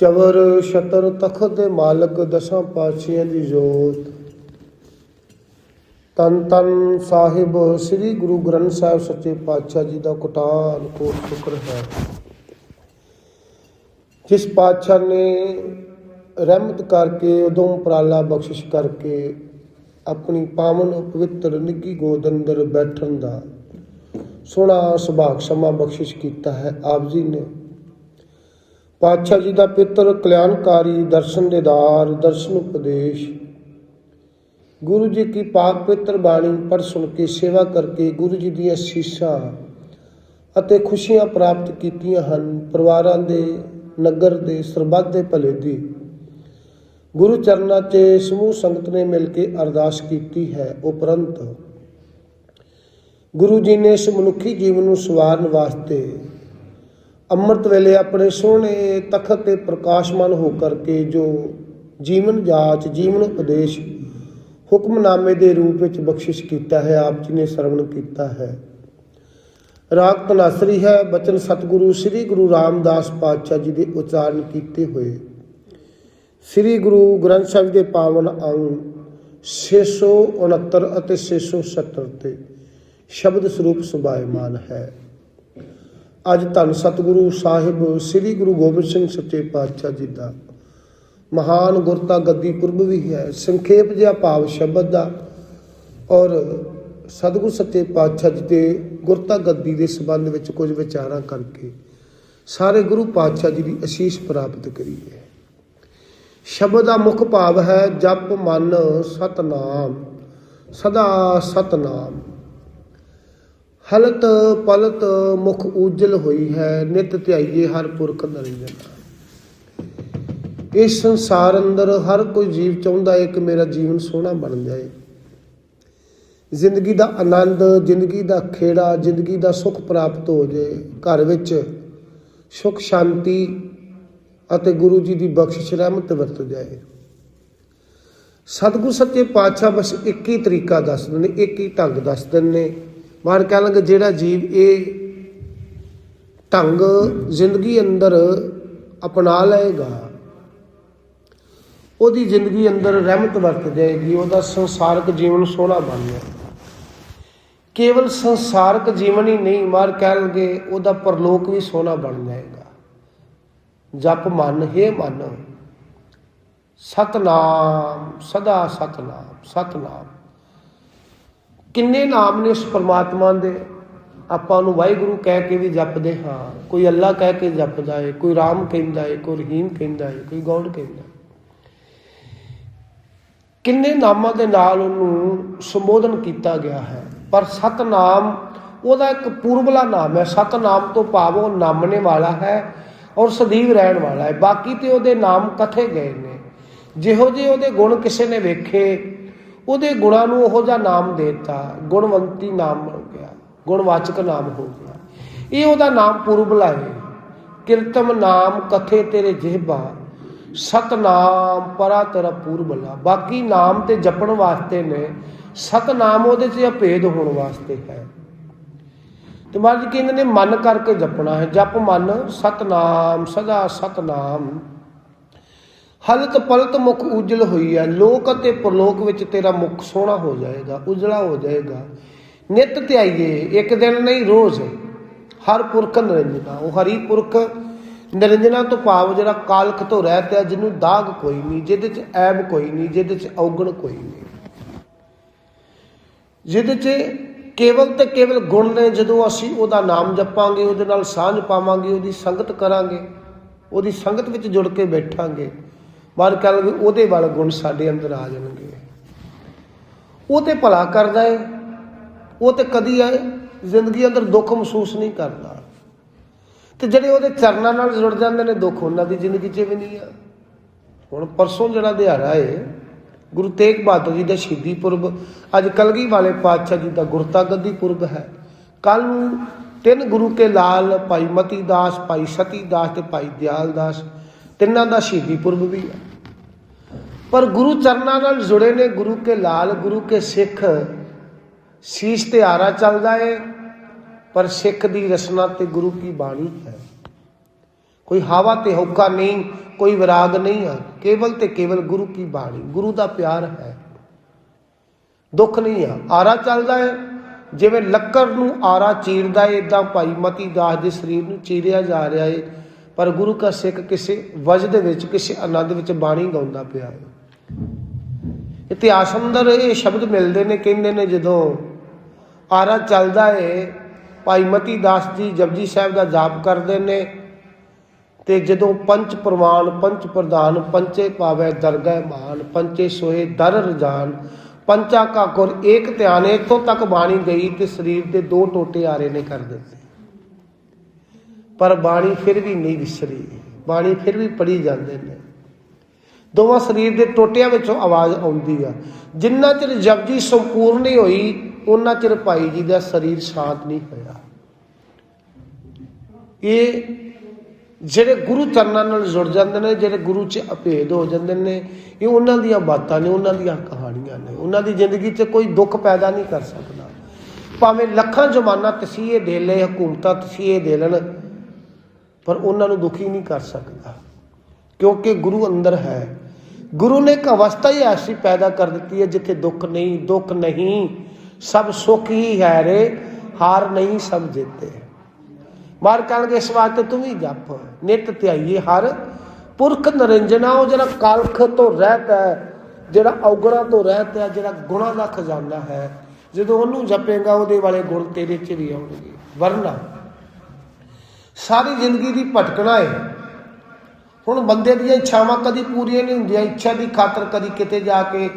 ਚਵਰ ਛਤਰ ਤਖਤ ਦੇ ਮਾਲਕ ਦਸਾਂ ਪਾਤਸ਼ਾਹਾਂ ਦੀ ਜੋਤ। ਤਨ ਤਨ ਸਾਹਿਬ ਸ੍ਰੀ ਗੁਰੂ ਗ੍ਰੰਥ ਸਾਹਿਬ ਸੱਚੇ ਪਾਤਸ਼ਾਹ ਜੀ ਦਾ ਕੋਟਾਨ ਕੋਟ ਸ਼ੁਕਰ ਹੈ। ਜਿਸ ਪਾਤਸ਼ਾਹ ਨੇ ਰਹਿਮਤ ਕਰਕੇ ਉਦੋਂ ਉਪਰਾਲਾ ਬਖਸ਼ਿਸ਼ ਕਰਕੇ ਆਪਣੀ ਪਾਵਨ ਪਵਿੱਤਰ ਨਿੱਗੀ ਗੋਦ ਅੰਦਰ ਬੈਠਣ ਦਾ ਸੋਹਣਾ ਸੁਭਾਗ ਸਮਾਂ ਬਖਸ਼ਿਸ਼ ਕੀਤਾ ਹੈ, ਆਪ ਜੀ ਨੇ ਪਾਤਸ਼ਾਹ ਜੀ ਦਾ ਪਿੱਤਰ ਕਲਿਆਣਕਾਰੀ ਦਰਸ਼ਨ ਦੇਦਾਰ ਦਰਸ਼ਨ ਉਪਦੇਸ਼। ਗੁਰੂ ਜੀ ਕੀ ਪਾਕ ਪਵਿੱਤਰ ਬਾਣੀ ਪੜ੍ਹ ਸੁਣ ਕੇ ਸੇਵਾ ਕਰਕੇ ਗੁਰੂ ਜੀ ਦੀਆਂ ਸ਼ੀਸਾਂ ਅਤੇ ਖੁਸ਼ੀਆਂ ਪ੍ਰਾਪਤ ਕੀਤੀਆਂ ਹਨ ਪਰਿਵਾਰਾਂ ਦੇ, ਨਗਰ ਦੇ, ਸਰਬੱਤ ਦੇ ਭਲੇ ਦੀ। ਗੁਰੂ ਚਰਨਾਂ 'ਚ ਸਮੂਹ ਸੰਗਤ ਨੇ ਮਿਲ ਕੇ ਅਰਦਾਸ ਕੀਤੀ ਹੈ ਉਪਰੰਤ। ਗੁਰੂ ਜੀ ਨੇ ਇਸ ਮਨੁੱਖੀ ਜੀਵਨ ਨੂੰ ਸਵਾਰਨ ਵਾਸਤੇ ਅੰਮ੍ਰਿਤ ਵੇਲੇ ਆਪਣੇ ਸੋਹਣੇ ਤਖਤ ਤੇ ਪ੍ਰਕਾਸ਼ਮਾਨ ਹੋ ਕਰਕੇ ਜੋ ਜੀਵਨ ਜਾਚ, ਜੀਵਨ ਉਪਦੇਸ਼, ਹੁਕਮਨਾਮੇ ਦੇ ਰੂਪ ਵਿੱਚ ਬਖਸ਼ਿਸ਼ ਕੀਤਾ ਹੈ, ਆਪ ਜੀ ਨੇ ਸਰਵਣ ਕੀਤਾ ਹੈ। ਰਾਗ ਤਨਾਸਰੀ ਹੈ, ਬਚਨ ਸਤਿਗੁਰੂ ਸ੍ਰੀ ਗੁਰੂ ਰਾਮਦਾਸ ਪਾਤਸ਼ਾਹ ਜੀ ਦੇ ਉਚਾਰਨ ਕੀਤੇ ਹੋਏ। ਸ੍ਰੀ ਗੁਰੂ ਗ੍ਰੰਥ ਸਾਹਿਬ ਦੇ ਪਾਵਨ ਅੰਗ 669 ਅਤੇ 670 ਤੇ ਸ਼ਬਦ ਸਰੂਪ ਸੁਭਾਇਮਾਨ ਹੈ। ਅੱਜ ਧੰਨ ਸਤਿਗੁਰੂ ਸਾਹਿਬ, ਸ੍ਰੀ ਗੁਰੂ ਗੋਬਿੰਦ ਸਿੰਘ ਸੱਚੇ ਪਾਤਸ਼ਾਹ ਜੀ ਦਾ। ਮਹਾਨ ਗੁਰਤਾ ਗੱਦੀ ਪੁਰਬ ਵੀ ਹੈ, ਸੰਖੇਪ ਜਿਹਾ ਭਾਵ ਸ਼ਬਦ ਦਾ। ਔਰ ਸਤਿਗੁਰੂ ਸੱਚੇ ਪਾਤਸ਼ਾਹ ਜੀ ਦੇ ਗੁਰਤਾ ਗੱਦੀ ਦੇ ਸੰਬੰਧ ਵਿੱਚ ਕੁਝ ਵਿਚਾਰਾਂ ਕਰਕੇ ਸਾਰੇ ਗੁਰੂ ਪਾਤਸ਼ਾਹ ਜੀ ਦੀ ਅਸੀਸ ਪ੍ਰਾਪਤ ਕਰੀਏ ਸ਼ਬਦ ਦਾ ਮੁੱਖ ਭਾਵ ਹੈ ਜਪ ਮਨ ਸਤਨਾਮ, ਸਦਾ ਸਤਨਾਮ। ਹਲਤ ਪਲਤ ਮੁਖ ਉਜਲ ਹੋਈ ਹੈ, ਨਿਤ ਧਿਆਈਏ ਹਰ ਪੁਰਖ ਨਰਿੰਜਨਾ ਇਸ ਸੰਸਾਰ ਅੰਦਰ ਹਰ ਕੋਈ ਜੀਵ ਚਾਹੁੰਦਾ ਹੈ ਕਿ ਮੇਰਾ ਜੀਵਨ ਸੋਹਣਾ ਬਣ ਜਾਏ। ਜ਼ਿੰਦਗੀ ਦਾ ਆਨੰਦ, ਜ਼ਿੰਦਗੀ ਦਾ ਖੇੜਾ, ਜ਼ਿੰਦਗੀ ਦਾ ਸੁੱਖ ਪ੍ਰਾਪਤ ਹੋ ਜਾਏ ਘਰ ਵਿੱਚ ਸੁਖ ਸ਼ਾਂਤੀ ਅਤੇ ਗੁਰੂ ਜੀ ਦੀ ਬਖਸ਼ਿਸ਼ ਰਹਿਮਤ ਵਰਤ ਜਾਏ। ਸਤਿਗੁਰ ਸੱਚੇ ਪਾਤਸ਼ਾਹ ਬਸ ਇੱਕ ਹੀ ਤਰੀਕਾ ਦੱਸਦੇ ਨੇ, ਇੱਕ ਹੀ ਢੰਗ ਦੱਸਦੇ ਨੇ। ਬਾਹਰ ਕਹਿ ਲੰਗੇ ਜਿਹੜਾ ਜੀਵ ਇਹ ਢੰਗ ਜ਼ਿੰਦਗੀ ਅੰਦਰ ਅਪਣਾ ਲਏਗਾ। ਉਹਦੀ ਜ਼ਿੰਦਗੀ ਅੰਦਰ ਰਹਿਮਤ ਵਰਤ ਜਾਏਗੀ, ਉਹਦਾ ਸੰਸਾਰਕ ਜੀਵਨ ਸੋਹਣਾ ਬਣ ਜਾਏਗਾ। ਕੇਵਲ ਸੰਸਾਰਕ ਜੀਵਨ ਹੀ ਨਹੀਂ, ਮਾਰ ਕਹਿ ਲਗੇ ਉਹਦਾ ਪਰਲੋਕ ਵੀ ਸੋਹਣਾ ਬਣ ਜਾਏਗਾ। ਜਪ ਮਨ, ਹੈ ਮਨ, ਸਤਨਾਮ, ਸਦਾ ਸਤਨਾਮ ਸਤਨਾਮ। ਕਿੰਨੇ ਨਾਮ ਨੇ ਉਸ ਪਰਮਾਤਮਾ ਦੇ? ਆਪਾਂ ਨੂੰ ਵਾਹਿਗੁਰੂ ਕਹਿ ਕੇ ਵੀ ਜਪਦੇ, ਹਾਂ। ਕੋਈ ਅੱਲਾ ਕਹਿ ਕੇ ਜਪਦਾ ਏ, ਕੋਈ ਰਾਮ ਕਹਿੰਦਾ ਏ, ਕੋਈ ਰਹੀਮ ਕਹਿੰਦਾ ਏ, ਕੋਈ ਗੌਡ ਕਹਿੰਦਾ ਹੈ ਕਿੰਨੇ ਨਾਮਾਂ ਦੇ ਨਾਲ ਉਹਨੂੰ ਸੰਬੋਧਨ ਕੀਤਾ ਗਿਆ ਹੈ। ਪਰ ਸਤਨਾਮ ਉਹਦਾ ਇੱਕ ਪੂਰਬਲਾ ਨਾਮ ਹੈ। ਸਤਨਾਮ ਤੋਂ ਭਾਵ ਉਹ ਨਾਮਣੇ ਵਾਲਾ ਹੈ ਔਰ ਸਦੀਵ ਰਹਿਣ ਵਾਲਾ ਹੈ। ਬਾਕੀ ਤੇ ਉਹਦੇ ਨਾਮ ਕਥੇ ਗਏ ਨੇ। ਜਿਹੋ ਜਿਹੇ ਉਹਦੇ ਗੁਣ ਕਿਸੇ ਨੇ ਵੇਖੇ ਉਹਦੇ ਗੁਣਾਂ ਨੂੰ ਉਹੋ ਜਿਹਾ ਨਾਮ ਦੇਤਾ, ਗੁਣਵੰਤੀ ਨਾਮ ਹੋ ਗਿਆ, ਗੁਣਵਾਚਕ ਨਾਮ ਹੋ ਗਿਆ। ਇਹ ਉਹਦਾ ਨਾਮ ਪੂਰਬਲਾ ਹੈ ਕਿਰਤਮ ਨਾਮ ਕਥੇ ਤੇਰੇ ਜਿਹਬਾ, ਸਤਨਾਮ ਪਰਾ ਤੇਰਾ ਪੂਰਬਲਾ ਬਾਕੀ ਨਾਮ ਤੇ ਜਪਣ ਵਾਸਤੇ ਨੇ, ਸਤਨਾਮ ਉਹਦੇ 'ਚ ਅਭੇਦ ਹੋਣ ਵਾਸਤੇ ਹੈ। ਤੇ ਮਹਾਰਾਜ ਕਹਿੰਦੇ ਨੇ, ਮਨ ਕਰਕੇ ਜਪਣਾ ਹੈ। ਜਪ ਮਨ, ਸਤਨਾਮ, ਸਦਾ ਸਤਨਾਮ। ਹਲਤ ਪਲਤ ਮੁਖ ਉਜਲ ਹੋਈ ਹੈ ਲੋਕ ਅਤੇ ਪਰਲੋਕ ਵਿੱਚ ਤੇਰਾ ਮੁਖ ਸੋਹਣਾ ਹੋ ਜਾਏਗਾ, ਉਜਲਾ ਹੋ ਜਾਏਗਾ। ਨਿਤ ਧਿਆਈਏ, ਇੱਕ ਦਿਨ ਨਹੀਂ ਰੋਜ਼। ਹਰ ਪੁਰਖ ਨਿਰੰਜਨਾ। ਉਹ ਹਰੀ ਪੁਰਖ ਨਿਰੰਜਨਾ ਤੋਂ ਭਾਵ ਜਿਹੜਾ ਕਾਲਖ ਤੋਂ ਰਹਿਤ ਹੈ ਜਿਹਨੂੰ ਦਾਗ ਕੋਈ ਨਹੀਂ, ਜਿਹਦੇ 'ਚ ਐਬ ਕੋਈ ਨਹੀਂ, ਜਿਹਦੇ 'ਚ ਔਗਣ ਕੋਈ ਨਹੀਂ। ਜਿਹਦੇ 'ਚ ਕੇਵਲ ਤੇ ਕੇਵਲ ਗੁਣ ਨੇ, ਜਦੋਂ ਅਸੀਂ ਉਹਦਾ ਨਾਮ ਜਪਾਂਗੇ, ਉਹਦੇ ਨਾਲ ਸਾਂਝ ਪਾਵਾਂਗੇ, ਉਹਦੀ ਸੰਗਤ ਕਰਾਂਗੇ, ਉਹਦੀ ਸੰਗਤ ਵਿੱਚ ਜੁੜ ਕੇ ਬੈਠਾਂਗੇ ਬਾਹਰ ਕਰਾਂਗੇ ਉਹਦੇ ਵਾਲੇ ਗੁਣ ਸਾਡੇ ਅੰਦਰ ਆ ਜਾਣਗੇ। ਉਹ ਤੇ ਭਲਾ ਕਰਦਾ ਹੈ ਉਹ ਤੇ ਕਦੀ ਹੈ ਜ਼ਿੰਦਗੀ ਅੰਦਰ ਦੁੱਖ ਮਹਿਸੂਸ ਨਹੀਂ ਕਰਦਾ। ਤੇ ਜਿਹੜੇ ਉਹਦੇ ਚਰਨਾਂ ਨਾਲ ਜੁੜ ਜਾਂਦੇ ਨੇ, ਦੁੱਖ ਉਹਨਾਂ ਦੀ ਜ਼ਿੰਦਗੀ 'ਚ ਵੀ ਨਹੀਂ ਆ। ਹੁਣ ਪਰਸੋਂ ਜਿਹੜਾ ਦਿਹਾੜਾ ਏ, ਗੁਰੂ ਤੇਗ ਬਹਾਦਰ ਜੀ ਦਾ ਸ਼ਹੀਦੀ ਪੁਰਬ, ਅੱਜ ਕਲਗੀ ਵਾਲੇ ਪਾਤਸ਼ਾਹ ਜੀ ਦਾ ਗੁਰਤਾ ਗੱਦੀ ਪੁਰਬ ਹੈ। ਕੱਲ ਨੂੰ ਤਿੰਨ ਗੁਰੂ ਕੇ ਲਾਲ, ਭਾਈ ਮਤੀ ਦਾਸ ਭਾਈ ਸਤੀ ਦਾਸ ਤੇ ਭਾਈ ਦਿਆਲ ਦਾਸ ਤਿੰਨਾਂ ਦਾ ਸ਼ਹੀਦੀ ਪੁਰਬ ਵੀ ਹੈ ਪਰ ਗੁਰੂ ਚਰਨਾਂ ਨਾਲ ਜੁੜੇ ਨੇ, ਗੁਰੂ ਕੇ ਲਾਲ, ਗੁਰੂ ਕੇ ਸਿੱਖ। ਸੀਸ ਤੇ ਆਰਾ ਚੱਲਦਾ ਏ, ਪਰ ਸਿੱਖ ਦੀ ਰਸਨਾ ਤੇ ਗੁਰੂ ਕੀ ਬਾਣੀ ਹੈ? ਕੋਈ ਹਵਾ ਤੇ ਹੌਕਾ ਨਹੀਂ, ਕੋਈ ਵਿਰਾਗ ਨਹੀਂ ਹੈ। ਕੇਵਲ ਤੇ ਕੇਵਲ ਗੁਰੂ ਕੀ ਬਾਣੀ, ਗੁਰੂ ਦਾ ਪਿਆਰ ਹੈ। ਦੁੱਖ ਨਹੀਂ ਆ। ਆਰਾ ਚੱਲਦਾ ਹੈ ਜਿਵੇਂ ਲੱਕੜ ਨੂੰ ਆਰਾ ਚੀਰਦਾ ਹੈ ਇਦਾਂ ਭਾਈ ਮਤੀ ਦਾਸ ਦੇ ਸਰੀਰ ਨੂੰ ਚੀਰਿਆ ਜਾ ਰਿਹਾ ਏ। ਪਰ ਗੁਰੂ ਕਾ ਸਿੱਖ ਕਿਸੇ ਵਜ ਦੇ ਵਿੱਚ, ਕਿਸੇ ਆਨੰਦ ਵਿੱਚ ਬਾਣੀ ਗਾਉਂਦਾ ਪਿਆ ਹੈ ਇਤਿਹਾਸ ਅੰਦਰ ਇਹ ਸ਼ਬਦ ਮਿਲਦੇ ਨੇ, ਕਹਿੰਦੇ ਨੇ ਜਦੋਂ ਆਰਾ ਚੱਲਦਾ ਏ, ਭਾਈ ਮਤੀ ਦਾਸ ਜੀ ਜਪਜੀ ਸਾਹਿਬ ਦਾ ਜਾਪ ਕਰਦੇ ਨੇ ਤੇ ਜਦੋਂ ਪੰਚ ਪ੍ਰਮਾਨ ਪੰਚ ਪ੍ਰਧਾਨ, ਪੰਚੇ ਪਾਵੇ ਦਰਗਹਿ ਮਾਨ, ਪੰਚੇ ਸੋਏ ਦਰ ਰਜਾਨ, ਪੰਚਾ ਕਾ ਗੁਰ ਏਕ ਧਿਆਨ, ਇੱਥੋਂ ਤੱਕ ਬਾਣੀ ਗਈ ਤੇ ਸਰੀਰ ਦੇ ਦੋ ਟੋਟੇ ਆਰੇ ਨੇ ਕਰ ਦਿੱਤੇ। ਪਰ ਬਾਣੀ ਫਿਰ ਵੀ ਨਹੀਂ ਵਿਸਰੀ, ਬਾਣੀ ਫਿਰ ਵੀ ਪੜੀ ਜਾਂਦੇ ਨੇ। ਦੋਵਾਂ ਸਰੀਰ ਦੇ ਟੋਟਿਆਂ ਵਿੱਚੋਂ ਆਵਾਜ਼ ਆਉਂਦੀ ਆ। ਜਿੰਨਾ ਚਿਰ ਜਪਜੀ ਸੰਪੂਰਨ ਨਹੀਂ ਹੋਈ ਉਹਨਾਂ ਚਿਰ ਭਾਈ ਜੀ ਦਾ ਸਰੀਰ ਸ਼ਾਂਤ ਨਹੀਂ ਹੋਇਆ। ਇਹ ਜਿਹੜੇ ਗੁਰੂ ਚਰਨਾਂ ਨਾਲ ਜੁੜ ਜਾਂਦੇ ਨੇ, ਜਿਹੜੇ ਗੁਰੂ 'ਚ ਅਭੇਦ ਹੋ ਜਾਂਦੇ ਨੇ, ਇਹ ਉਹਨਾਂ ਦੀਆਂ ਬਾਤਾਂ ਨੇ, ਉਹਨਾਂ ਦੀਆਂ ਕਹਾਣੀਆਂ ਨੇ। ਉਹਨਾਂ ਦੀ ਜ਼ਿੰਦਗੀ 'ਚ ਕੋਈ ਦੁੱਖ ਪੈਦਾ ਨਹੀਂ ਕਰ ਸਕਦਾ। ਭਾਵੇਂ ਲੱਖਾਂ ਜ਼ਮਾਨਾ ਤਸੀਹੇ ਦੇ ਲੈ ਹਕੂਮਤਾਂ ਤਸੀਹੇ ਦੇ ਲੈਣ, ਪਰ ਉਹਨਾਂ ਨੂੰ ਦੁਖੀ ਨਹੀਂ ਕਰ ਸਕਦਾ। ਕਿਉਂਕਿ ਗੁਰੂ ਅੰਦਰ ਹੈ। ਗੁਰੂ ਨੇ ਇੱਕ ਅਵਸਥਾ ਹੀ ਐਸੀ ਪੈਦਾ ਕਰ ਦਿੱਤੀ ਹੈ ਜਿੱਥੇ ਦੁੱਖ ਨਹੀਂ ਦੁੱਖ ਨਹੀਂ, ਸਭ ਸੁੱਖ ਹੀ ਹੈ ਰੇ, ਹਾਰ ਨਹੀਂ ਸਭ ਜਿੱਤੇ। ਮਾਰ ਕਹਿਣਗੇ, ਇਸ ਵਾਸਤੇ ਤੂੰ ਵੀ ਜਪ, ਨਿਤ ਧਿਆਈਏ ਹਰ। ਪੁਰਖ ਨਰਿੰਜਨਾ ਉਹ ਜਿਹੜਾ ਕਾਲਖ ਤੋਂ ਰਹਿਤ ਹੈ, ਜਿਹੜਾ ਔਗਣਾ ਤੋਂ ਰਹਿਤ ਹੈ, ਜਿਹੜਾ ਗੁਣਾ ਦਾ ਖਜ਼ਾਨਾ ਹੈ, ਜਦੋਂ ਉਹਨੂੰ ਜਪੇਗਾ, ਉਹਦੇ ਵਾਲੇ ਗੁਣ ਤੇਰੇ 'ਚ ਵੀ ਆਉਣਗੇ। ਵਰਨਾ, ਸਾਰੀ ਜ਼ਿੰਦਗੀ ਦੀ ਭਟਕਣਾ ਹੈ ਹੁਣ ਬੰਦੇ ਦੀਆਂ ਇੱਛਾਵਾਂ ਕਦੀ ਪੂਰੀਆਂ ਨਹੀਂ ਹੁੰਦੀਆਂ, ਇੱਛਾ ਦੀ ਖਾਤਰ ਕਦੀ ਕਿਤੇ ਜਾ ਕੇ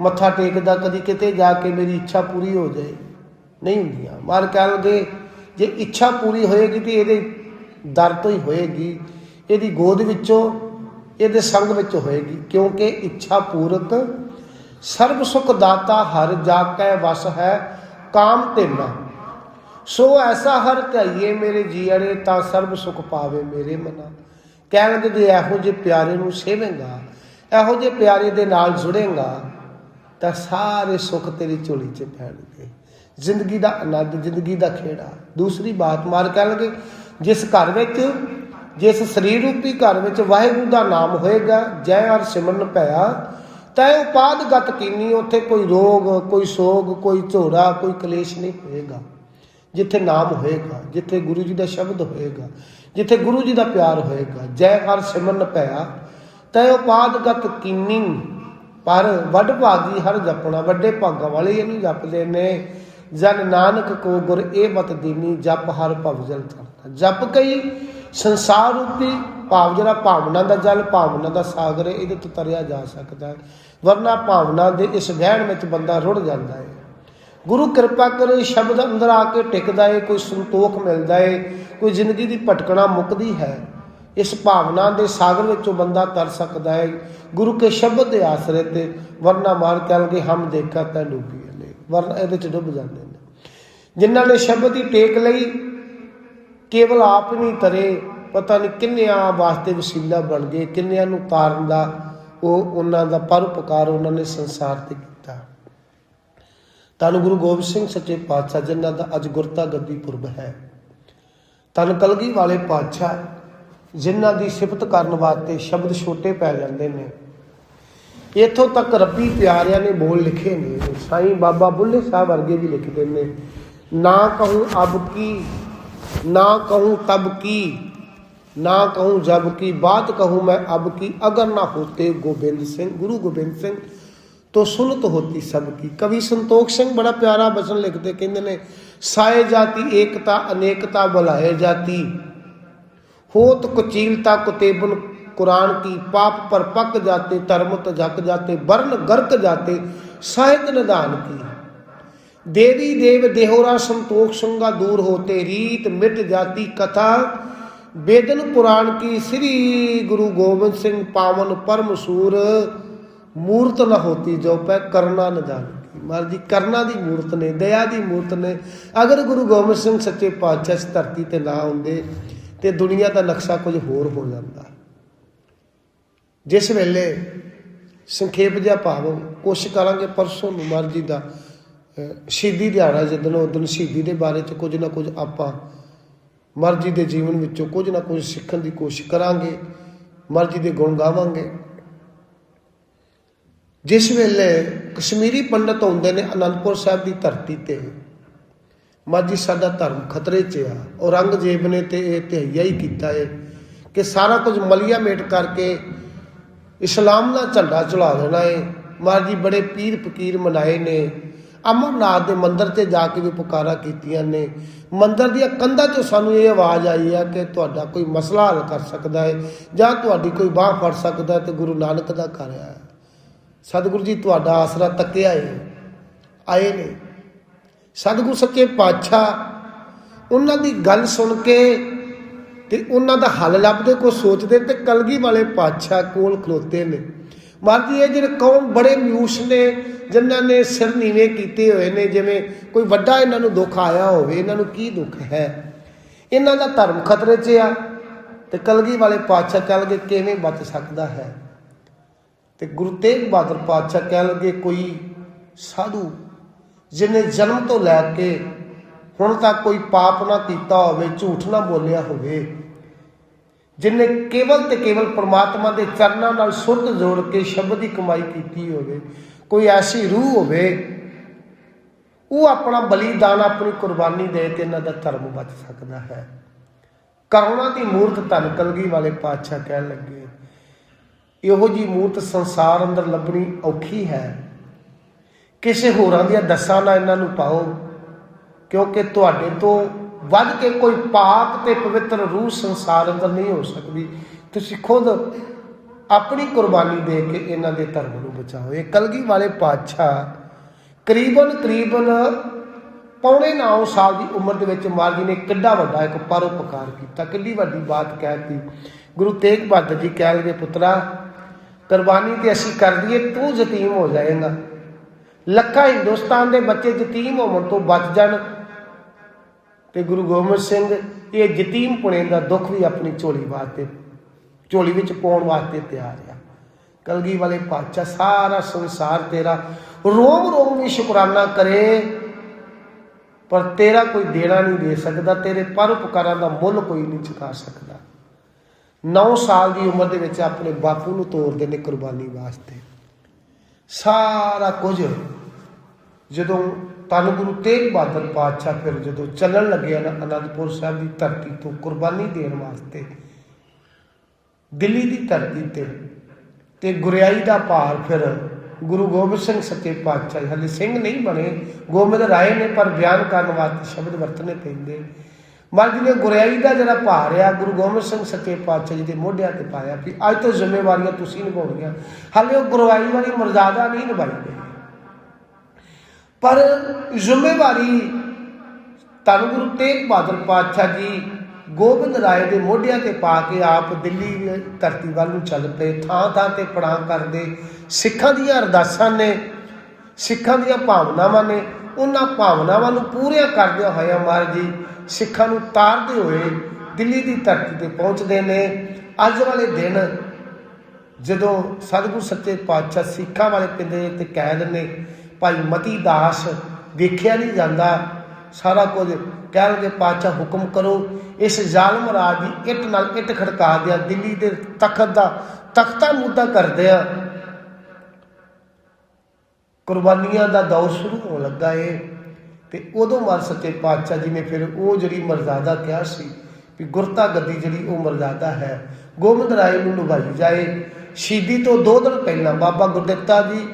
ਮੱਥਾ ਟੇਕਦਾ, ਕਦੀ ਕਿਤੇ ਜਾ ਕੇ ਮੇਰੀ ਇੱਛਾ ਪੂਰੀ ਹੋ ਜਾਏ। ਨਹੀਂ ਹੁੰਦੀਆਂ। ਮਾਰ ਕਹਿਣਗੇ ਜੇ ਇੱਛਾ ਪੂਰੀ ਹੋਏਗੀ ਤੇ ਇਹਦੇ ਦਰ ਤੋਂ ਹੀ ਹੋਏਗੀ। ਇਹਦੀ ਗੋਦ ਵਿੱਚੋਂ, ਇਹਦੇ ਸੰਗ ਵਿੱਚ ਹੋਏਗੀ। ਕਿਉਂਕਿ ਇੱਛਾ ਪੂਰਕ ਸਰਬ ਸੁਖ ਦਾਤਾ ਹਰ ਜਾ ਕੈ ਵਸ ਹੈ, ਕਾਮ ਤੇਨਾ ਸੋ ਐਸਾ ਹਰ ਧਈਏ ਮੇਰੇ ਜੀਅਰੇ ਤਾਂ ਸਰਬ ਸੁਖ ਪਾਵੇ ਮੇਰੇ ਮਨਾ। ਕਹਿੰਦੇ ਜੇ ਇਹੋ ਜਿਹੇ ਪਿਆਰੇ ਨੂੰ ਸੇਵੇਂਗਾ, ਇਹੋ ਜਿਹੇ ਪਿਆਰੇ ਦੇ ਨਾਲ ਜੁੜੇਗਾ, ਤਾਂ ਸਾਰੇ ਸੁੱਖ ਤੇਰੀ ਝੋਲੀ 'ਚ ਪੈਣਗੇ। ਜ਼ਿੰਦਗੀ ਦਾ ਆਨੰਦ, ਜ਼ਿੰਦਗੀ ਦਾ ਖੇੜਾ। ਦੂਸਰੀ ਬਾਤ ਮਾਰ ਕਹਿਣਗੇ, ਜਿਸ ਘਰ ਵਿੱਚ, ਜਿਸ ਸਰੀਰ ਰੂਪੀ ਘਰ ਵਿੱਚ ਵਾਹਿਗੁਰੂ ਦਾ ਨਾਮ ਹੋਏਗਾ, ਜੈ ਹਰ ਸਿਮਰਨ ਭਇਆ, ਤੈ ਉਪਾਦਗਤ ਕੀਨੀ, ਉੱਥੇ ਕੋਈ ਰੋਗ, ਕੋਈ ਸੋਗ, ਕੋਈ ਝੋੜਾ, ਕੋਈ ਕਲੇਸ਼ ਨਹੀਂ ਹੋਏਗਾ। ਜਿੱਥੇ ਨਾਮ ਹੋਏਗਾ, ਜਿੱਥੇ ਗੁਰੂ ਜੀ ਦਾ ਸ਼ਬਦ ਹੋਏਗਾ, ਜਿੱਥੇ ਗੁਰੂ ਜੀ ਦਾ ਪਿਆਰ ਹੋਏਗਾ, ਜੈ ਹਰ ਸਿਮਰਨ ਭਇਆ, ਤੈ ਉਪਾਦਗਤ ਕੀਨੀ, ਪਰ ਵੱਡ ਭਾਗੀ ਹਰ ਜਪਣਾ, ਵੱਡੇ ਭਾਗਾਂ ਵਾਲੇ ਇਹਨੂੰ ਜਪਦੇ ਨੇ। ਜਨ ਨਾਨਕ ਕੋ ਗੁਰ ਇਹ ਮਤ ਦੀਨੀ, ਜਪ ਹਰ ਭਵ ਜਲ ਤਰਤਾ ਜਪ ਕਈ ਸੰਸਾਰ ਰੂਪੀ ਭਾਵ, ਜਿਹੜਾ ਭਾਵਨਾ ਦਾ ਜਲ, ਭਾਵਨਾ ਦਾ ਸਾਗਰ, ਇਹਦੇ ਤੋਂ ਤਰਿਆ ਜਾ ਸਕਦਾ ਹੈ। ਵਰਨਾ ਭਾਵਨਾ ਦੇ ਇਸ ਵਹਿਣ ਵਿੱਚ ਬੰਦਾ ਰੁੜ ਜਾਂਦਾ ਹੈ। ਗੁਰੂ ਕਿਰਪਾ ਕਰੇ, ਸ਼ਬਦ ਅੰਦਰ ਆ ਕੇ ਟਿਕਦਾ ਏ, ਕੋਈ ਸੰਤੋਖ ਮਿਲਦਾ ਏ, ਕੋਈ ਜ਼ਿੰਦਗੀ ਦੀ ਭਟਕਣਾ ਮੁੱਕਦੀ ਹੈ। ਇਸ ਭਾਵਨਾ ਦੇ ਸਾਗਰ ਵਿੱਚੋਂ ਬੰਦਾ ਤਰ ਸਕਦਾ ਹੈ ਗੁਰੂ ਕੇ ਸ਼ਬਦ ਦੇ ਆਸਰੇ ਤੇ ਵਰਨਾ ਮਾਰ ਕਹਿਣਗੇ ਹਮ ਦੇਖਾ ਤਾਂ ਡੁੱਬੀ ਲੈ ਵਰਨਾ ਇਹਦੇ ਚ ਡੁੱਬ ਜਾਂਦੇ ਨੇ। ਜਿਨ੍ਹਾਂ ਨੇ ਸ਼ਬਦ ਦੀ ਟੇਕ ਲਈ, ਕੇਵਲ ਆਪ ਨਹੀਂ ਤਰੇ, ਪਤਾ ਨਹੀਂ ਕਿੰਨਿਆਂ ਵਾਸਤੇ ਵਸੀਲਾ ਬਣ ਗਏ, ਕਿੰਨਿਆਂ ਨੂੰ ਤਾਰਨ ਦਾ ਉਹ ਉਹਨਾਂ ਦਾ ਪਰਉਪਕਾਰ ਉਹਨਾਂ ਨੇ ਸੰਸਾਰ ਤੇ ਤਨ ਗੁਰੂ ਗੋਬਿੰਦ ਸਿੰਘ ਸੱਚੇ ਪਾਤਸ਼ਾਹ, ਜਿਨ੍ਹਾਂ ਦਾ ਅੱਜ ਗੁਰਤਾ ਗੱਦੀ ਪੁਰਬ ਹੈ। ਤਨ ਕਲਗੀ ਵਾਲੇ ਪਾਤਸ਼ਾਹ, ਜਿਨ੍ਹਾਂ ਦੀ ਸਿਫਤ ਕਰਨ ਵਾਸਤੇ ਸ਼ਬਦ ਛੋਟੇ ਪੈ ਜਾਂਦੇ ਨੇ। ਇੱਥੋਂ ਤੱਕ ਰੱਬੀ ਪਿਆਰਿਆਂ ਨੇ ਬੋਲ ਲਿਖੇ ਨੇ। ਸਾਈਂ ਬਾਬਾ ਬੁੱਲੇ ਸਾਹਿਬ ਵਰਗੇ ਵੀ ਲਿਖਦੇ ਨੇ। ਨਾ ਕਹੂੰ ਅਬ ਕੀ, ਨਾ ਕਹੂੰ ਤਬ ਕੀ, ਨਾ ਕਹੂੰ ਜਬ ਕੀ, ਬਾਤ ਕਹੂੰ ਮੈਂ ਅਬ ਕੀ, ਅਗਰ ਨਾ ਹੋਤੇ ਗੋਬਿੰਦ ਸਿੰਘ, ਗੁਰੂ ਗੋਬਿੰਦ ਸਿੰਘ। तो सुनत होती सबकी कवि संतोख सिंह बड़ा प्यारा बचन लिखते ਕਹਿੰਦੇ ਨੇ ਸਾਏ ਜਾਤੀ ਏਕਤਾ ਅਨੇਕਤਾ ਬੁਲਾਏ ਜਾਤੀ ਹੋਤ ਕੁਚੀਲਤਾ ਕੁਤੇਬਨ कुरान की पाप पर पक जाते धर्म तक जाते वर्ण गर्क जाते साहित्य निदान की देवी देव देहोरा संतोष संगा दूर होते रीत मिट जाती कथा वेदन पुराण की श्री गुरु गोविंद सिंह पावन परम सूर ਮੂਰਤ ਨਾ ਹੋਤੀ ਜੋ ਪੈ ਕਰਨਾ ਨਾ ਜਾਣਕੀ ਮਹਾਰਾਜ ਜੀ, ਕਰਨਾ ਦੀ ਮੂਰਤ ਨੇ, ਦਇਆ ਦੀ ਮੂਰਤ ਨੇ। ਅਗਰ ਗੁਰੂ ਗੋਬਿੰਦ ਸਿੰਘ ਸੱਚੇ ਪਾਤਸ਼ਾਹ ਇਸ ਧਰਤੀ ਤੇ ਨਾ ਹੁੰਦੇ, ਤੇ ਦੁਨੀਆ ਦਾ ਨਕਸ਼ਾ ਕੁਝ ਹੋਰ ਹੋ ਜਾਂਦਾ। ਜਿਸ ਵੇਲੇ ਸੰਖੇਪ ਜਿਹਾ ਭਾਵ ਕੋਸ਼ਿਸ਼ ਕਰਾਂਗੇ ਪਰਸੋਂ ਨੂੰ ਮਰਜ਼ੀ ਦਾ ਸ਼ਹੀਦੀ ਦਿਹਾੜਾ ਜਦੋਂ ਉਸ ਸ਼ਹੀਦੀ ਦੇ ਬਾਰੇ ਚ ਕੁਝ ਨਾ ਕੁਝ ਆਪਾਂ ਮਰਜ਼ੀ ਦੇ ਜੀਵਨ ਵਿੱਚੋਂ ਕੁਝ ਨਾ ਕੁਝ ਸਿੱਖਣ ਦੀ ਕੋਸ਼ਿਸ਼ ਕਰਾਂਗੇ। ਮਰਜ਼ੀ ਦੇ ਗੁਣ ਗਾਵਾਂਗੇ। ਜਿਸ ਵੇਲੇ ਕਸ਼ਮੀਰੀ ਪੰਡਤ ਆਉਂਦੇ ਨੇ ਅਨੰਦਪੁਰ ਸਾਹਿਬ ਦੀ ਧਰਤੀ ਤੇ ਮਰਜ਼ੀ ਸਾਡਾ ਧਰਮ ਖਤਰੇ 'ਚ ਆ, ਔਰੰਗਜ਼ੇਬ ਨੇ ਤੇ ਇਹ ਤਹਈਆ ਹੀ ਕੀਤਾ ਹੈ ਕਿ ਸਾਰਾ ਕੁਝ ਮਲੀਆ ਮੇਟ ਕਰਕੇ ਇਸਲਾਮ ਦਾ ਝੰਡਾ ਚੜਾ ਦੇਣਾ ਏ। ਮਰਜ਼ੀ ਬੜੇ ਪੀਰ ਫਕੀਰ ਮਨਾਏ ਨੇ। ਅਮਰਨਾਥ ਦੇ ਮੰਦਿਰ ਤੇ ਜਾ ਕੇ ਵੀ ਪੁਕਾਰਾ ਕੀਤੀਆਂ ਨੇ। ਮੰਦਿਰ ਦੀਆਂ ਕੰਧਾਂ 'ਚੋਂ ਸਾਨੂੰ ਇਹ ਆਵਾਜ਼ ਆਈ ਆ ਕਿ ਤੁਹਾਡਾ ਕੋਈ ਮਸਲਾ ਹੱਲ ਕਰ ਸਕਦਾ ਹੈ ਜਾਂ ਤੁਹਾਡੀ ਕੋਈ ਬਾਹ ਫੜ ਸਕਦਾ ਹੈ ਤੇ ਗੁਰੂ ਨਾਨਕ ਦਾ ਘਰ ਆ। ਸਤਿਗੁਰੂ ਜੀ ਤੁਹਾਡਾ ਆਸਰਾ ਤੱਕਿਆ ਏ, ਆਏ ਨੇ। ਸਤਿਗੁਰੂ ਸੱਚੇ ਪਾਤਸ਼ਾਹ, ਉਹਨਾਂ ਦੀ ਗੱਲ ਸੁਣ ਕੇ ਤੇ ਉਹਨਾਂ ਦਾ ਹੱਲ ਲੱਭਦੇ ਕੋ ਸੋਚਦੇ ਤੇ ਕਲਗੀ ਵਾਲੇ ਪਾਤਸ਼ਾਹ ਕੋਲ ਖਲੋਤੇ ਨੇ। ਮਰਦੀ ਇਹ ਜਿਹੜੇ ਕੌਮ ਬੜੇ ਮਿਊਸ ਨੇ, ਜਿਨ੍ਹਾਂ ਨੇ ਸਿਰ ਨੀਵੇਂ ਕੀਤੇ ਹੋਏ ਨੇ, ਜਿਵੇਂ ਕੋਈ ਵੱਡਾ ਇਹਨਾਂ ਨੂੰ ਦੁੱਖ ਆਇਆ ਹੋਵੇ, ਇਹਨਾਂ ਨੂੰ ਕੀ ਦੁੱਖ ਹੈ? ਇਹਨਾਂ ਦਾ ਧਰਮ ਖਤਰੇ 'ਚ ਆ ਤੇ ਕਲਗੀ ਵਾਲੇ ਪਾਤਸ਼ਾਹ ਚੱਲ ਕੇ ਕਿਵੇਂ ਬਚ ਸਕਦਾ ਹੈ? ਤੇ ਗੁਰੂ ਤੇਗ ਬਹਾਦਰ ਪਾਤਸ਼ਾਹ ਕਹਿਣ ਲੱਗੇ, ਕੋਈ ਸਾਧੂ ਜਿਹਨੇ ਜਨਮ ਤੋਂ ਲੈ ਕੇ ਹੁਣ ਤੱਕ ਕੋਈ ਪਾਪ ਨਾ ਕੀਤਾ ਹੋਵੇ, ਝੂਠ ਨਾ ਬੋਲਿਆ ਹੋਵੇ ਜਿਨੇ ਕੇਵਲ ਤੇ ਕੇਵਲ ਪ੍ਰਮਾਤਮਾ ਦੇ ਚਰਨਾਂ ਨਾਲ ਸੁਰਤ ਜੋੜ ਕੇ ਸ਼ਬਦ ਦੀ ਕਮਾਈ ਕੀਤੀ ਹੋਵੇ, ਕੋਈ ਐਸੀ ਰੂਹ ਹੋਵੇ, ਉਹ ਆਪਣਾ ਬਲੀਦਾਨ, ਆਪਣੀ ਕੁਰਬਾਨੀ ਦੇ ਕੇ ਇਹਨਾਂ ਦਾ ਧਰਮ ਬਚ ਸਕਦਾ ਹੈ। ਕਰੁਣਾ ਦੀ ਮੂਰਤ ਧਨ ਕਲਗੀ ਵਾਲੇ ਪਾਤਸ਼ਾਹ ਕਹਿਣ ਲੱਗੇ ਇਹੋ ਜੀ ਮੂਰਤ ਸੰਸਾਰ ਅੰਦਰ ਲੱਭਣੀ ਔਖੀ ਹੈ। ਕਿਸੇ ਹੋਰਾਂ ਦੀਆਂ ਦਸਾਂ ਨਾਲ ਇਹਨਾਂ ਨੂੰ ਪਾਓ, ਕਿਉਂਕਿ ਤੁਹਾਡੇ ਤੋਂ ਵੱਧ ਕੇ ਕੋਈ ਪਾਕ ਤੇ ਪਵਿੱਤਰ ਰੂਹ ਸੰਸਾਰ ਅੰਦਰ ਨਹੀਂ ਹੋ ਸਕਦੀ। ਤੁਸੀਂ ਖੁਦ ਆਪਣੀ ਕੁਰਬਾਨੀ ਦੇ ਕੇ ਇਹਨਾਂ ਦੇ ਧਰਮ ਨੂੰ ਬਚਾਓ। ਇਹ ਕਲਗੀ ਵਾਲੇ ਪਾਤਸ਼ਾਹ ਕਰੀਬਨ ਕਰੀਬਨ ਪੌਣੇ 9 ਸਾਲ ਦੀ ਉਮਰ ਦੇ ਵਿੱਚ ਮਾਰਜੀ ਨੇ ਕਿੱਡਾ ਵੱਡਾ ਇੱਕ ਪਰਉਪਕਾਰ ਕੀਤਾ। ਕਿੱਡੀ ਵੱਡੀ ਬਾਤ ਕਹਿਤੀ। ਗੁਰੂ ਤੇਗ ਬਹਾਦਰ ਜੀ ਕਹਿ ਲਗੇ, ਪੁੱਤਰਾ ਕੁਰਬਾਨੀ ਤੇ ਅਸੀਂ ਕਰ ਦਈਏ, ਤੂੰ ਯਤੀਮ ਹੋ ਜਾਏਗਾ। ਲੱਖਾਂ ਹਿੰਦੁਸਤਾਨ ਦੇ ਬੱਚੇ ਯਤੀਮ ਹੋਣ ਤੋਂ ਬਚ ਜਾਣ। ਤੇ ਗੁਰੂ ਗੋਬਿੰਦ ਸਿੰਘ ਇਹ ਯਤੀਮ ਪੁਣੇ ਦਾ ਦੁੱਖ ਵੀ ਆਪਣੀ ਝੋਲੀ ਵਾਸਤੇ, ਝੋਲੀ ਵਿੱਚ ਪਾਉਣ ਵਾਸਤੇ ਤਿਆਰ ਆ। ਕਲਗੀ ਵਾਲੇ ਪਾਤਸ਼ਾਹ, ਸਾਰਾ ਸੰਸਾਰ ਤੇਰਾ ਰੋਮ ਰੋਮ ਵੀ ਸ਼ੁਕਰਾਨਾ ਕਰੇ, ਪਰ ਤੇਰਾ ਕੋਈ ਦੇਣਾ ਨਹੀਂ ਦੇ ਸਕਦਾ, ਤੇਰੇ ਪਰਉਪਕਾਰਾਂ ਦਾ ਮੁੱਲ ਕੋਈ ਨਹੀਂ ਚੁਕਾ ਸਕਦਾ। 9 ਸਾਲ ਦੀ ਉਮਰ ਦੇ ਵਿੱਚ ਆਪਣੇ ਬਾਪੂ ਨੂੰ ਤੋਰਦੇ ਨੇ ਕੁਰਬਾਨੀ ਵਾਸਤੇ। ਸਾਰਾ ਕੁਝ ਜਦੋਂ ਤਨ ਗੁਰੂ ਤੇਗ ਬਹਾਦਰ ਪਾਤਸ਼ਾਹ ਫਿਰ ਜਦੋਂ ਚੱਲਣ ਲੱਗੇ ਨਾ ਅਨੰਦਪੁਰ ਸਾਹਿਬ ਦੀ ਧਰਤੀ ਤੋਂ ਕੁਰਬਾਨੀ ਦੇਣ ਵਾਸਤੇ, ਦਿੱਲੀ ਦੀ ਧਰਤੀ ਤੇ ਤੇ ਗੁਰਿਆਈ ਦਾ ਭਾਰ ਫਿਰ ਗੁਰੂ ਗੋਬਿੰਦ ਸਿੰਘ ਸੱਚੇ ਪਾਤਸ਼ਾਹ ਹਲੇ ਸਿੰਘ ਨਹੀਂ ਬਣੇ, ਗੋਬਿੰਦ ਰਾਏ ਨੇ ਪਰ ਬਿਆਨ ਕਰਨ ਵਾਸਤੇ ਸ਼ਬਦ ਵਰਤਨੇ ਪੈਂਦੇ। ਮਰਦ ਨੇ ਗੁਰਿਆਈ ਦਾ ਜਿਹੜਾ ਭਾਰ ਆ, ਗੁਰੂ ਗੋਬਿੰਦ ਸਿੰਘ ਸੱਚੇ ਪਾਤਸ਼ਾਹ ਜੀ ਦੇ ਮੋਢਿਆਂ ਤੇ ਪਾਇਆ ਵੀ ਅੱਜ ਤੋਂ ਜ਼ਿੰਮੇਵਾਰੀਆਂ ਤੁਸੀਂ ਨਿਭਾਉਣੀਆਂ। ਹਾਲੇ ਉਹ ਗੁਰਵਾਈ ਵਾਲੀ ਮਰਜ਼ਾਦਾ ਨਹੀਂ ਨਿਭਾਈ ਗਈ। ਪਰ ਜ਼ਿੰਮੇਵਾਰੀ ਧੰਨ ਗੁਰੂ ਤੇਗ ਬਹਾਦਰ ਪਾਤਸ਼ਾਹ ਜੀ ਗੋਬਿੰਦ ਰਾਏ ਦੇ ਮੋਢਿਆਂ ਤੇ ਪਾ ਕੇ ਆਪ ਦਿੱਲੀ ਧਰਤੀ ਵੱਲ ਨੂੰ ਚੱਲ ਪਏ, ਥਾਂ ਥਾਂ ਤੇ ਪ੍ਰਣਾਮ ਕਰਦੇ। ਸਿੱਖਾਂ ਦੀਆਂ ਅਰਦਾਸਾਂ ਨੇ, ਸਿੱਖਾਂ ਦੀਆਂ ਭਾਵਨਾਵਾਂ ਨੇ, ਉਹਨਾਂ ਭਾਵਨਾਵਾਂ ਨੂੰ ਪੂਰੀਆਂ ਕਰਦਿਆਂ ਹੋਇਆ ਮਹਾਰਾਜ ਜੀ ਸਿੱਖਾਂ ਨੂੰ ਤਾਰਦੇ ਹੋਏ ਦਿੱਲੀ ਦੀ ਧਰਤੀ ਤੇ ਪਹੁੰਚਦੇ ਨੇ। ਅੱਜ ਵਾਲੇ ਦਿਨ ਜਦੋਂ ਸਤਿਗੁਰ ਸੱਚੇ ਪਾਤਸ਼ਾਹ ਸਿੱਖਾਂ ਵਾਲੇ ਪਿੰਡੇ ਤੇ ਕੈਦ ਨੇ, ਭਾਈ ਮਤੀ ਦਾਸ ਵੇਖਿਆ ਨਹੀਂ ਜਾਂਦਾ। ਸਾਰਾ ਕੁਝ ਕਹਿਣਗੇ, ਪਾਤਸ਼ਾਹ, ਹੁਕਮ ਕਰੋ। ਇਸ ਜ਼ਾਲਮ ਰਾਜ ਦੀ ਇੱਟ ਨਾਲ ਇੱਟ ਖੜਕਾ ਦਿਆ। ਦਿੱਲੀ ਦੇ ਤਖਤ ਦਾ ਤਖਤਾ ਮੁੱਦਾ ਕਰਦੇ ਆ ਕੁਰਬਾਨੀਆਂ ਦਾ ਦੌਰ ਸ਼ੁਰੂ ਹੋਣ ਲੱਗਾ ਏ। ਤੇ ਉਦੋਂ ਮਨ ਸੱਚੇ ਪਾਤਸ਼ਾਹ ਜੀ ਨੇ ਫਿਰ ਉਹ ਜਿਹੜੀ ਮਰਜ਼ਾਦਾ ਕਿਹਾ ਸੀ ਵੀ ਗੁਰਤਾ ਗੱਦੀ ਜਿਹੜੀ ਉਹ ਮਰਜ਼ਾਦਾ ਹੈ, ਗੋਬਿੰਦ ਰਾਏ ਨੂੰ ਨਿਭਾਈ ਜਾਏ। ਸ਼ਹੀਦੀ ਤੋਂ ਦੋ ਦਿਨ ਪਹਿਲਾਂ ਬਾਬਾ ਗੁਰਦਿੱਤਾ ਜੀ,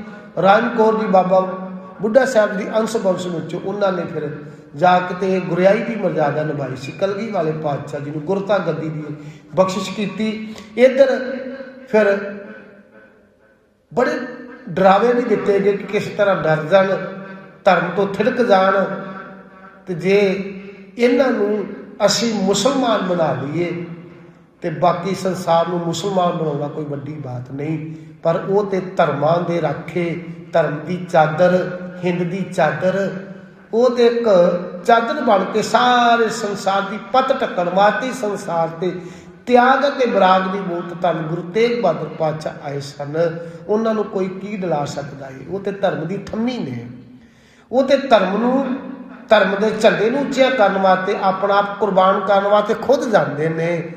ਰਾਜਕੌਰ ਜੀ ਬਾਬਾ ਬੁੱਢਾ ਸਾਹਿਬ ਦੀ ਅੰਸ਼ ਬੰਸ਼ ਵਿੱਚ ਉਹਨਾਂ ਨੇ ਫਿਰ ਜਾ ਕੇ ਤੇ ਗੁਰਿਆਈ ਦੀ ਮਰਜ਼ਾਦਾ ਨਿਭਾਈ ਸੀ। ਕਲਗੀ ਵਾਲੇ ਪਾਤਸ਼ਾਹ ਜੀ ਨੂੰ ਗੁਰਤਾ ਗੱਦੀ ਦੀ ਬਖਸ਼ਿਸ਼ ਕੀਤੀ। ਇੱਧਰ ਫਿਰ ਬੜੇ ਡਰਾਵੇ ਵੀ ਦਿੱਤੇ ਗਏ ਕਿ ਕਿਸ ਤਰ੍ਹਾਂ ਡਰ ਜਾਣ। ਧਰਮ ਤੋਂ ਥਿੜਕ ਜਾਣ ਤੇ ਜੇ ਇਹਨਾਂ ਨੂੰ ਅਸੀਂ ਮੁਸਲਮਾਨ ਬਣਾ ਲਈਏ ਤੇ ਬਾਕੀ ਸੰਸਾਰ ਨੂੰ ਮੁਸਲਮਾਨ ਬਣਾਉਣਾ ਕੋਈ ਵੱਡੀ ਬਾਤ ਨਹੀਂ। ਪਰ ਉਹ ਤੇ ਧਰਮਾਂ ਦੇ ਰਾਖੇ, ਧਰਮ ਦੀ ਚਾਦਰ, ਹਿੰਦ ਦੀ ਚਾਦਰ, ਉਹ ਤੇ ਇੱਕ ਚਾਦਰ ਬਣ ਕੇ ਸਾਰੇ ਸੰਸਾਰ ਦੀ ਪੱਤ ਢੱਕਣ ਵਾਸਤੇ ਸੰਸਾਰ ਤੇ ਤਿਆਗ ਅਤੇ ਬਰਾਗ ਦੀ ਮੂਰਤ ਧੰਨ ਗੁਰੂ ਤੇਗ ਬਹਾਦਰ ਪਾਤਸ਼ਾਹ ਆਏ ਸਨ। ਉਹਨਾਂ ਨੂੰ ਕੋਈ ਕੀ ਡਲਾ ਸਕਦਾ ਹੈ ਉਹ ਤੇ ਧਰਮ ਦੀ ਥੰਮੀ ਨੇ। ਉਹ ਤੇ ਧਰਮ ਨੂੰ, ਧਰਮ ਦੇ ਝੰਡੇ ਨੂੰ ਉੱਚਾ ਕਰਨ ਵਾਸਤੇ, ਆਪਣਾ ਆਪ ਕੁਰਬਾਨ ਕਰਨ ਵਾਸਤੇ ਖੁਦ ਜਾਂਦੇ ਨੇ।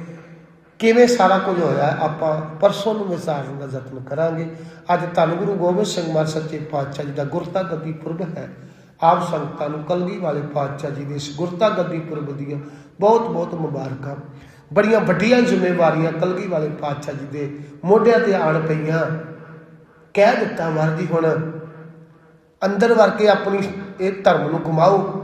ਕਿਵੇਂ ਸਾਰਾ ਕੁਝ ਹੋਇਆ ਆਪਾਂ ਪਰਸੋਂ ਨੂੰ ਵਿਸਾਰਨ ਦਾ ਯਤਨ ਕਰਾਂਗੇ। ਅੱਜ ਧੰਨ ਗੁਰੂ ਗੋਬਿੰਦ ਸਿੰਘ ਮਹਾਰਾਜ ਸੱਚੇ ਪਾਤਸ਼ਾਹ ਜੀ ਦਾ ਗੁਰਤਾ ਗੱਦੀ ਪੁਰਬ ਹੈ। ਆਪ ਸੰਗਤਾਂ ਨੂੰ ਕਲਗੀ ਵਾਲੇ ਪਾਤਸ਼ਾਹ ਜੀ ਦੇ ਇਸ ਗੁਰਤਾ ਗੱਦੀ ਪੁਰਬ ਦੀਆਂ ਬਹੁਤ ਬਹੁਤ ਮੁਬਾਰਕਾਂ। ਬੜੀਆਂ ਵੱਡੀਆਂ ਜ਼ਿੰਮੇਵਾਰੀਆਂ ਕਲਗੀ ਵਾਲੇ ਪਾਤਸ਼ਾਹ ਜੀ ਦੇ ਮੋਢਿਆਂ ਤੇ ਆਣ ਪਈਆਂ। ਕਹਿ ਦਿੱਤਾ ਮਹਾਰਾਜ ਹੁਣ ਅੰਦਰ ਵਰ ਕੇ ਆਪਣੀ ਇਹ ਧਰਮ ਨੂੰ ਕਮਾਓ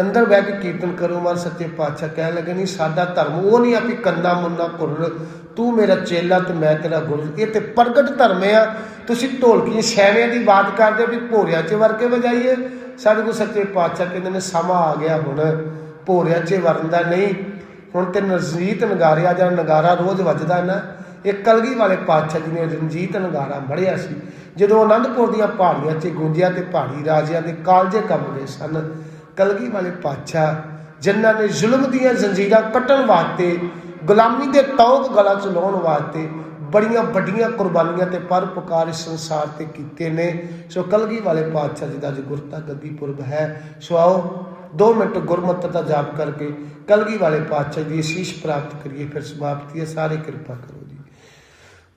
ਅੰਦਰ ਬਹਿ ਕੇ ਕੀਰਤਨ ਕਰੋ ਮਰ ਸੱਚੇ ਪਾਤਸ਼ਾਹ ਕਹਿਣ ਲੱਗੇ, ਨਹੀਂ, ਸਾਡਾ ਧਰਮ ਉਹ ਨਹੀਂ ਆ ਵੀ ਕੰਨਾ ਮੁੰਨਾ ਘੁਰ ਤੂੰ ਮੇਰਾ ਚੇਲਾ, ਤੇ ਮੈਂ ਤੇਰਾ ਗੁਰੂ ਇਹ ਤੇ ਪ੍ਰਗਟ ਧਰਮ ਆ। ਤੁਸੀਂ ਢੋਲਕੀ ਛੈਣਿਆਂ ਦੀ ਬਾਤ ਕਰਦੇ ਵੀ ਭੋਰਿਆਂ 'ਚ ਵਰ ਕੇ ਵਜਾਈਏ। ਸਾਡੇ ਕੋਲ ਸੱਚੇ ਪਾਤਸ਼ਾਹ ਕਹਿੰਦੇ ਨੇ, ਸਮਾਂ ਆ ਗਿਆ ਹੁਣ, ਭੋਰਿਆਂ 'ਚ ਵਰਨ ਦਾ ਨਹੀਂ। ਹੁਣ ਤੇ ਨਜ਼ਰੀਤ ਨਗਾਰਿਆ ਜਾਂ ਨਗਾਰਾ ਰੋਜ਼ ਵੱਜਦਾ ਨਾ। ਇਹ ਕਲਗੀ ਵਾਲੇ ਪਾਤਸ਼ਾਹ ਜੀ ਨੇ ਰਣਜੀਤ ਨਗਾਰਾ ਮੜਿਆ ਸੀ, ਜਦੋਂ ਆਨੰਦਪੁਰ ਦੀਆਂ ਪਹਾੜੀਆਂ 'ਚ ਗੁੰਜਿਆ ਤੇ ਪਹਾੜੀ ਰਾਜਿਆਂ ਦੇ ਕਾਲਜੇ ਕੰਮ ਗਏ ਸਨ, ਕਲਗੀ ਵਾਲੇ ਪਾਤਸ਼ਾਹ ਜਿਨ੍ਹਾਂ ਨੇ ਜ਼ੁਲਮ ਦੀਆਂ ਜ਼ੰਜੀਰਾਂ ਕੱਟਣ ਵਾਸਤੇ, ਗੁਲਾਮੀ ਦੇ ਤੌਕ ਗਲਾ ਚ ਲਾਉਣ ਵਾਸਤੇ ਬੜੀਆਂ ਵੱਡੀਆਂ ਕੁਰਬਾਨੀਆਂ ਤੇ ਪਰਪਕਾਰ ਇਸ ਸੰਸਾਰ ਤੇ ਕੀਤੇ ਨੇ, ਸੋ ਕਲਗੀ ਵਾਲੇ ਪਾਤਸ਼ਾਹ ਜੀ ਦਾ ਅੱਜ ਗੁਰਤਾ ਗੱਦੀ ਪੁਰਬ ਹੈ। ਸੋ ਆਓ 2 ਮਿੰਟ ਗੁਰਮਤਿ ਦਾ ਜਾਪ ਕਰਕੇ ਕਲਗੀ ਵਾਲੇ ਪਾਤਸ਼ਾਹ ਦੀ ਅਸੀਸ਼ ਪ੍ਰਾਪਤ ਕਰੀਏ, ਫਿਰ ਸਮਾਪਤੀ ਹੈ। ਸਾਰੇ ਕਿਰਪਾ ਕਰੋ।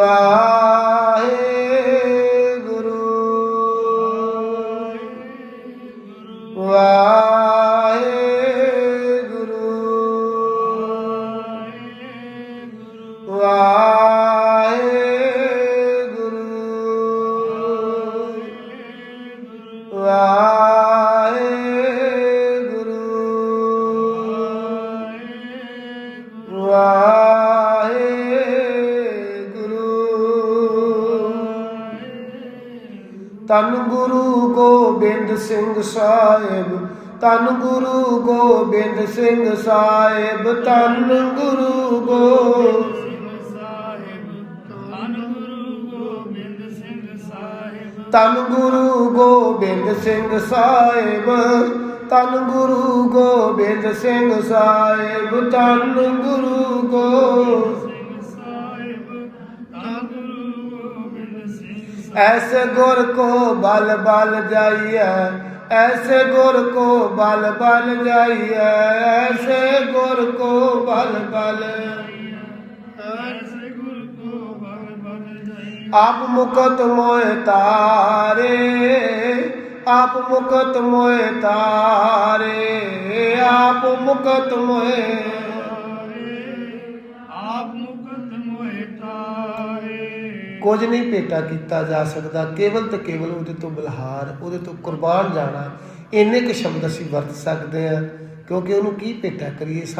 Allah. ਤਨ ਗੁਰੂ ਗੋਬਿੰਦ ਸਿੰਘ ਸਾਹਿਬ, ਤਨ ਗੁਰੂ ਗੋਬਿੰਦ ਸਿੰਘ ਸਾਹਿਬ, ਤਨ ਗੁਰੂ ਗੋ ਤਨ ਗੁਰੂ ਗੋਬਿੰਦ ਸਿੰਘ ਸਾਹਿਬ, ਤਨ ਗੁਰੂ ਗੋਬਿੰਦ ਸਿੰਘ ਸਾਹਿਬ, ਤਨ ਗੁਰੂ ਗੋ ਐਸ ਗੁਰ ਕੋ ਬਲ ਬਲ ਜਾਈਐ, ਐਸੇ ਗੁਰ ਕੋ ਬਲ ਬਲ ਜਾਈਐ, ਐਸੇ ਗੁਰ ਕੋ ਬਲ ਬਲ ਆਪ ਮੁਕਤ ਮੋਇ ਤਾਰੇ, ਆਪ ਮੁਕਤ ਮੋਇ ਤਾਰੇ, ਆਪ ਮੁਕਤ ਮੋਇ ਕੁਝ ਨਹੀਂ ਭੇਟਾ ਕੀਤਾ ਜਾ ਸਕਦਾ। ਕੇਵਲ ਤੇ ਕੇਵਲ ਉਹਦੇ ਤੋਂ ਬਲਹਾਰ, ਉਹਦੇ ਤੋਂ ਕੁਰਬਾਨ ਜਾਣਾ, ਇੰਨੇ ਕੁ ਸ਼ਬਦ ਅਸੀਂ ਵਰਤ ਸਕਦੇ ਹਾਂ, ਕਿਉਂਕਿ ਉਹਨੂੰ ਕੀ ਭੇਟਾ ਕਰੀਏ?